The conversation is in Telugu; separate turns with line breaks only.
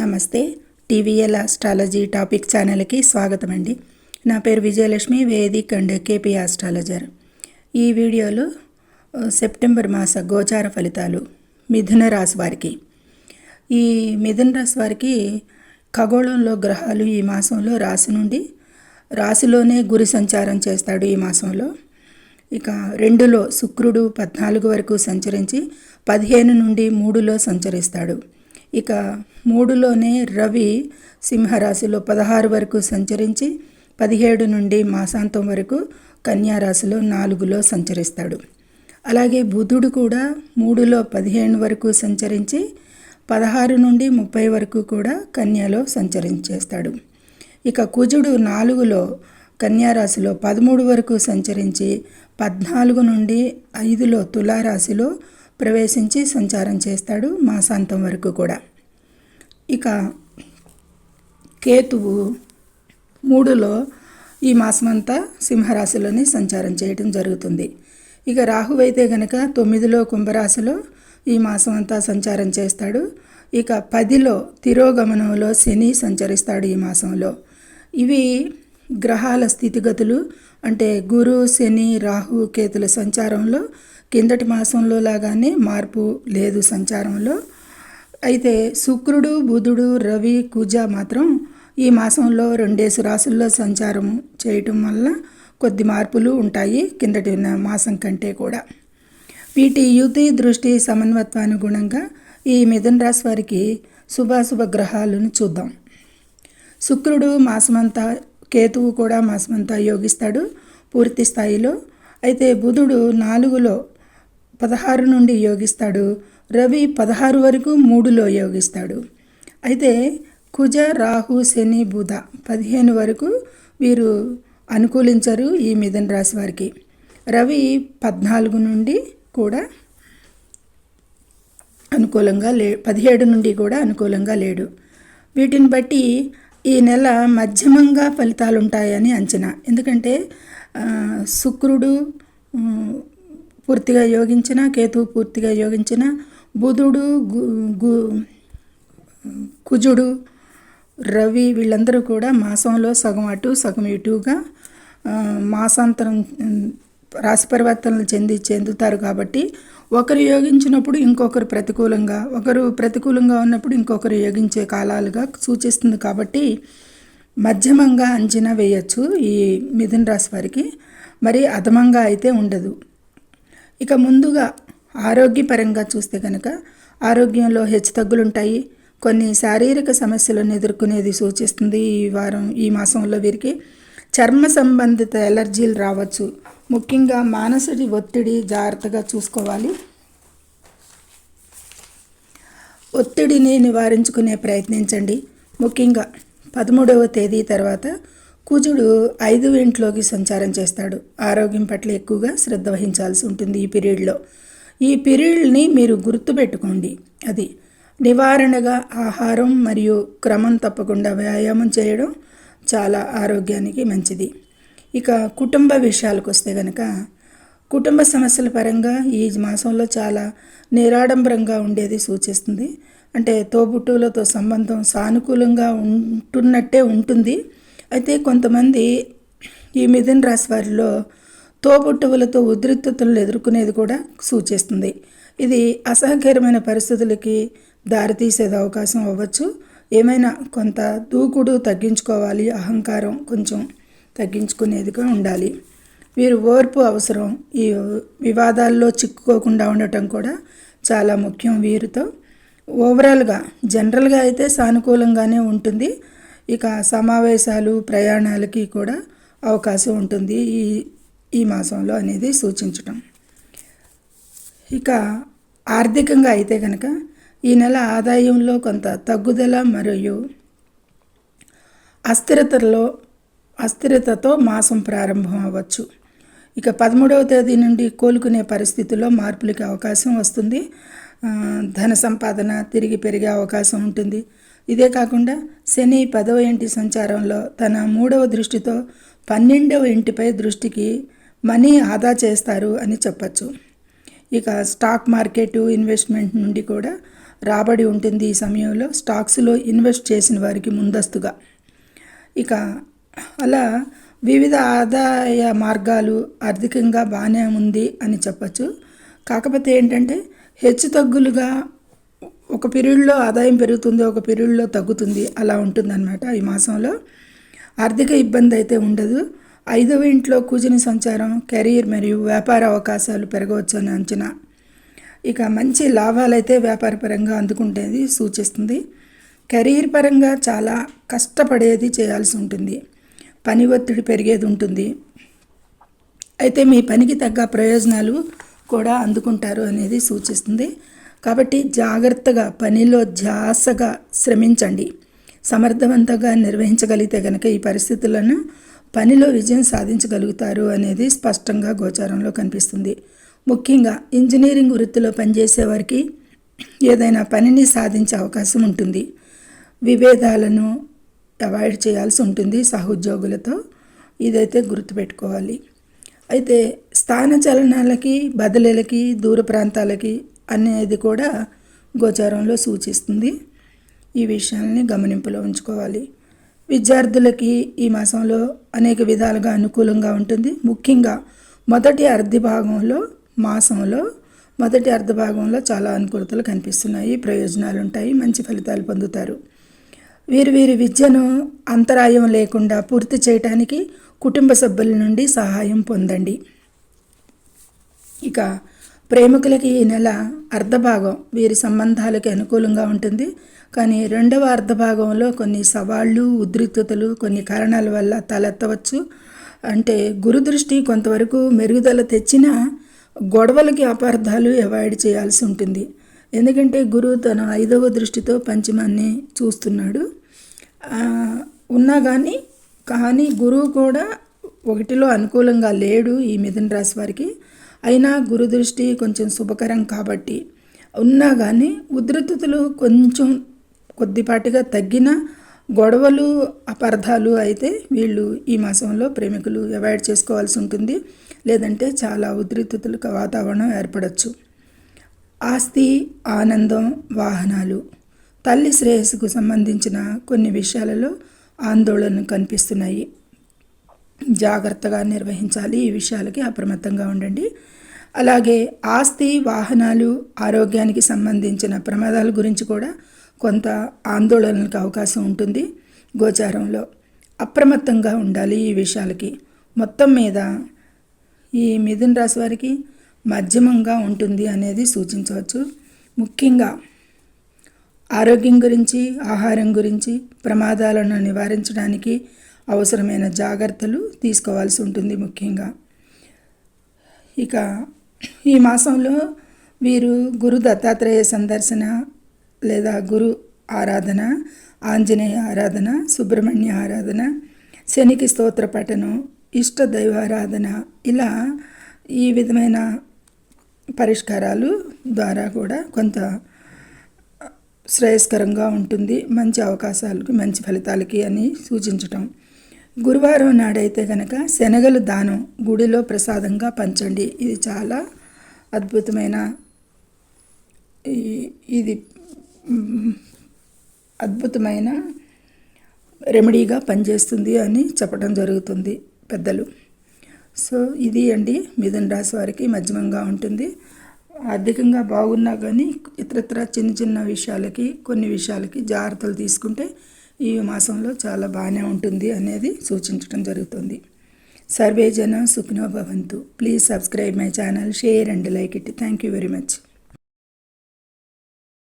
నమస్తే. టీవీఎల్ ఆస్ట్రాలజీ టాపిక్ ఛానల్కి స్వాగతం అండి నా పేరు Vijayalakshmi Vedic and KP astrologer. ఈ వీడియోలో సెప్టెంబర్ మాస గోచార ఫలితాలు మిథున రాశి వారికి. ఈ మిథున రాశి వారికి ఖగోళంలో గ్రహాలు ఈ మాసంలో రాశి నుండి రాశిలోనే గురి సంచారం చేస్తాడు ఈ మాసంలో. ఇక రెండులో శుక్రుడు పద్నాలుగు వరకు సంచరించి పదిహేను నుండి మూడులో సంచరిస్తాడు. ఇక మూడులోనే రవి సింహరాశిలో పదహారు వరకు సంచరించి పదిహేడు నుండి మాసాంతం వరకు కన్యారాశిలో నాలుగులో సంచరిస్తాడు. అలాగే బుధుడు కూడా మూడులో పదిహేను వరకు సంచరించి పదహారు నుండి ముప్పై వరకు కూడా కన్యలో సంచరించేస్తాడు. ఇక కుజుడు నాలుగులో కన్యారాశిలో పదమూడు వరకు సంచరించి పద్నాలుగు నుండి ఐదులో తులారాశిలో ప్రవేశించి సంచారం చేస్తాడు మాసాంతం వరకు కూడా. ఇక కేతువు మూడులో ఈ మాసమంతా సింహరాశిలోనే సంచారం చేయడం జరుగుతుంది. ఇక రాహు అయితే గనక తొమ్మిదిలో కుంభరాశిలో ఈ మాసం అంతా సంచారం చేస్తాడు. ఇక పదిలో తిరోగమనంలో శని సంచరిస్తాడు ఈ మాసంలో. ఇవి గ్రహాల స్థితిగతులు అంటే గురు శని రాహు కేతుల సంచారంలో కిందటి మాసంలో లాగానే మార్పు లేదు సంచారంలో. అయితే శుక్రుడు బుధుడు రవి కుజ మాత్రం ఈ మాసంలో రెండేసి రాసుల్లో సంచారం చేయటం వల్ల కొద్ది మార్పులు ఉంటాయి కిందటి ఉన్న మాసం కంటే కూడా. వీటి యుతి దృష్టి సమన్వత్వానుగుణంగా ఈ మిథున రాశి వారికి శుభాశుభ గ్రహాలను చూద్దాం. శుక్రుడు మాసమంతా కేతువు కూడా మాసమంతా యోగిస్తాడు పూర్తి స్థాయిలో. అయితే బుధుడు నాలుగులో పదహారు నుండి యోగిస్తాడు. రవి పదహారు వరకు మూడులో యోగిస్తాడు. అయితే కుజ రాహు శని బుధ పదిహేను వరకు వీరు అనుకూలించరు ఈ మిథున రాశి వారికి. రవి పద్నాలుగు నుండి కూడా అనుకూలంగా లే పదిహేడు నుండి కూడా అనుకూలంగా లేడు. వీటిని బట్టి ఈ నెల మధ్యమంగా ఫలితాలు ఉంటాయని అంచనా. ఎందుకంటే శుక్రుడు పూర్తిగా యోగించిన కేతువు పూర్తిగా యోగించిన బుధుడు గు గు కుజుడు రవి వీళ్ళందరూ కూడా మాసంలో సగం అటు సగం ఇటుగా మాసాంతరం రాశి పరివర్తనలు చెంది చెందుతారు కాబట్టి ఒకరు యోగించినప్పుడు ఇంకొకరు ప్రతికూలంగా ఒకరు ప్రతికూలంగా ఉన్నప్పుడు ఇంకొకరు యోగించే కాలాలుగా సూచిస్తుంది కాబట్టి మధ్యమంగా అంచనా వేయచ్చు ఈ మిథున రాశి వారికి. మరి అధమంగా అయితే ఉండదు. ఇక ముందుగా ఆరోగ్యపరంగా చూస్తే కనుక ఆరోగ్యంలో హెచ్చుతగ్గులు ఉంటాయి కొన్ని శారీరక సమస్యలను ఎదుర్కొనేది సూచిస్తుంది. ఈ వారం ఈ మాసంలో వీరికి చర్మ సంబంధిత ఎలర్జీలు రావచ్చు. ముఖ్యంగా మానసిక ఒత్తిడి జాగ్రత్తగా చూసుకోవాలి. ఒత్తిడిని నివారించుకునే ప్రయత్నించండి. ముఖ్యంగా పదమూడవ తేదీ తర్వాత కుజుడు ఐదు ఇంట్లోకి సంచారం చేస్తాడు. ఆరోగ్యం పట్ల ఎక్కువగా శ్రద్ధ వహించాల్సి ఉంటుంది ఈ పీరియడ్లో. ఈ పీరియడ్ని మీరు గుర్తుపెట్టుకోండి. అది నివారణగా ఆహారం మరియు క్రమం తప్పకుండా వ్యాయామం చేయడం చాలా ఆరోగ్యానికి మంచిది. ఇక కుటుంబ విషయాలకు వస్తే కనుక కుటుంబ సమస్యల పరంగా ఈ మాసంలో చాలా నిరాడంబరంగా ఉండేది సూచిస్తుంది. అంటే తోబుట్టువులతో సంబంధం సానుకూలంగా ఉంటున్నట్టే ఉంటుంది. అయితే కొంతమంది ఈ మిథున రాశి వారిలో తోబుట్టువులతో ఉద్రిక్తతలను ఎదుర్కొనేది కూడా సూచిస్తుంది. ఇది అసహకరమైన పరిస్థితులకి దారితీసేది అవకాశం అవ్వచ్చు. ఏమైనా కొంత దూకుడు తగ్గించుకోవాలి అహంకారం కొంచెం తగ్గించుకునేదిగా ఉండాలి. వీరు ఓర్పు అవసరం ఈ వివాదాల్లో చిక్కుకోకుండా ఉండటం కూడా చాలా ముఖ్యం వీరితో. ఓవరాల్గా జనరల్గా అయితే సానుకూలంగానే ఉంటుంది. ఇక సమావేశాలు ప్రయాణాలకి కూడా అవకాశం ఉంటుంది ఈ ఈ మాసంలో అనేది సూచించటం. ఇక ఆర్థికంగా అయితే కనుక ఈ నెల ఆదాయంలో కొంత తగ్గుదల మరియు అస్థిరతలో అస్థిరతతో మాసం ప్రారంభం అవ్వచ్చు. ఇక పదమూడవ తేదీ నుండి కోలుకునే పరిస్థితుల్లో మార్పులకి అవకాశం వస్తుంది. ధన సంపాదన తిరిగి పెరిగే అవకాశం ఉంటుంది. ఇదే కాకుండా శని పదవ ఇంటి సంచారంలో తన మూడవ దృష్టితో పన్నెండవ ఇంటిపై దృష్టికి మనీ ఆదా చేస్తారు అని చెప్పచ్చు. ఇక స్టాక్ మార్కెట్ ఇన్వెస్ట్మెంట్ నుండి కూడా రాబడి ఉంటుంది ఈ సమయంలో స్టాక్స్లో ఇన్వెస్ట్ చేసిన వారికి ముందస్తుగా. ఇక అలా వివిధ ఆదాయ మార్గాలు ఆర్థికంగా బాగానే ఉంది అని చెప్పచ్చు. కాకపోతే ఏంటంటే హెచ్చు తగ్గులుగా ఒక పీరియడ్లో ఆదాయం పెరుగుతుంది ఒక పీరియడ్లో తగ్గుతుంది అలా ఉంటుందన్నమాట ఈ మాసంలో. ఆర్థిక ఇబ్బంది అయితే ఉండదు. ఐదవ ఇంట్లో కూజుని సంచారం కెరీర్ మరియు వ్యాపార అవకాశాలు పెరగవచ్చు అని అంచనా. ఇక మంచి లాభాలైతే వ్యాపారపరంగా అందుకుంటేది సూచిస్తుంది. కెరీర్ పరంగా చాలా కష్టపడేది చేయాల్సి ఉంటుంది. పని ఒత్తిడి పెరిగేది ఉంటుంది. అయితే మీ పనికి తగ్గ ప్రయోజనాలు కూడా అందుకుంటారు అనేది సూచిస్తుంది. కాబట్టి జాగ్రత్తగా పనిలో ధ్యాసగా శ్రమించండి. సమర్థవంతంగా నిర్వహించగలిగితే కనుక ఈ పరిస్థితులను పనిలో విజయం సాధించగలుగుతారు అనేది స్పష్టంగా గోచారంలో కనిపిస్తుంది. ముఖ్యంగా ఇంజనీరింగ్ వృత్తిలో పనిచేసే వారికి ఏదైనా పనిని సాధించే అవకాశం ఉంటుంది. విభేదాలను అవాయిడ్ చేయాల్సి ఉంటుంది సహోద్యోగులతో. ఇదైతే గుర్తుపెట్టుకోవాలి. అయితే స్థాన చలనాలకి బదిలీలకి దూర ప్రాంతాలకి అనేది కూడా గోచారంలో సూచిస్తుంది. ఈ విషయాల్ని గమనింపులో ఉంచుకోవాలి. విద్యార్థులకి ఈ మాసంలో అనేక విధాలుగా అనుకూలంగా ఉంటుంది. ముఖ్యంగా మొదటి అర్ధ భాగంలో మాసంలో మొదటి అర్ధ భాగంలో చాలా అనుకూలతలు కనిపిస్తున్నాయి. ప్రయోజనాలు ఉంటాయి మంచి ఫలితాలు పొందుతారు. వీరి వీరి విద్యను అంతరాయం లేకుండా పూర్తి చేయటానికి కుటుంబ సభ్యుల నుండి సహాయం పొందండి. ఇక ప్రేమికులకి ఈ నెల అర్ధభాగం వీరి సంబంధాలకి అనుకూలంగా ఉంటుంది. కానీ రెండవ అర్ధభాగంలో కొన్ని సవాళ్ళు ఉద్రిక్తతలు కొన్ని కారణాల వల్ల తలెత్తవచ్చు. అంటే గురుదృష్టి కొంతవరకు మెరుగుదల తెచ్చిన గొడవలకి అపార్థాలు అవాయిడ్ చేయాల్సి ఉంటుంది. ఎందుకంటే గురువు తన ఐదవ దృష్టితో పంచమాన్ని చూస్తున్నాడు. ఉన్నా కానీ కానీ గురువు కూడా ఒకటిలో అనుకూలంగా లేడు ఈ మిథున రాశి వారికి. అయినా గురు దృష్టి కొంచెం శుభకరం కాబట్టి ఉన్నా కానీ ఉధృతులు కొంచెం కొద్దిపాటిగా తగ్గిన గొడవలు అపార్థాలు అయితే వీళ్ళు ఈ మాసంలో ప్రేమికులు అవాయిడ్ చేసుకోవాల్సి ఉంటుంది. లేదంటే చాలా ఉధృతలకు వాతావరణం ఏర్పడవచ్చు ఆస్తి ఆనందం వాహనాలు తల్లి శ్రేయస్సుకు సంబంధించిన కొన్ని విషయాలలో ఆందోళన కనిపిస్తున్నాయి. జాగ్రత్తగా నిర్వహించాలి. ఈ విషయాలకి అప్రమత్తంగా ఉండండి. అలాగే ఆస్తి వాహనాలు ఆరోగ్యానికి సంబంధించిన ప్రమాదాల గురించి కూడా కొంత ఆందోళనలకు అవకాశం ఉంటుంది. గోచారంలో అప్రమత్తంగా ఉండాలి ఈ విషయాలకి. మొత్తం మీద ఈ మిథున రాశి వారికి మధ్యమంగా ఉంటుంది అనేది సూచించవచ్చు. ముఖ్యంగా ఆరోగ్యం గురించి ఆహారం గురించి ప్రమాదాలను నివారించడానికి అవసరమైన జాగ్రత్తలు తీసుకోవాల్సి ఉంటుంది ముఖ్యంగా. ఇక ఈ మాసంలో వీరు గురు దత్తాత్రేయ సందర్శన లేదా గురు ఆరాధన ఆంజనేయ ఆరాధన సుబ్రహ్మణ్య ఆరాధన శనికి స్తోత్ర పఠనం ఇష్ట దైవారాధన ఇలా ఈ విధమైన పరిష్కారాలు ద్వారా కూడా కొంత శ్రేయస్కరంగా ఉంటుంది మంచి అవకాశాలకి మంచి ఫలితాలకి అని సూచించటం. గురువారం నాడైతే కనుక శనగలు దానం గుడిలో ప్రసాదంగా పంచండి. ఇది చాలా అద్భుతమైన ఇది అద్భుతమైన రెమెడీగా పనిచేస్తుంది అని చెప్పడం జరుగుతుంది పెద్దలు. సో ఇది అండి మిథున రాశి వారికి మధ్యమంగా ఉంటుంది. ఆర్థికంగా బాగున్నా కానీ ఇతరత్ర చిన్న చిన్న విషయాలకి కొన్ని విషయాలకి జాగ్రత్తలు తీసుకుంటే ఈ మాసంలో చాలా బాగానే ఉంటుంది అనేది సూచించడం జరుగుతుంది. సర్వే జన సుఖినో భవంతు. Please subscribe my channel share and like it thank you very much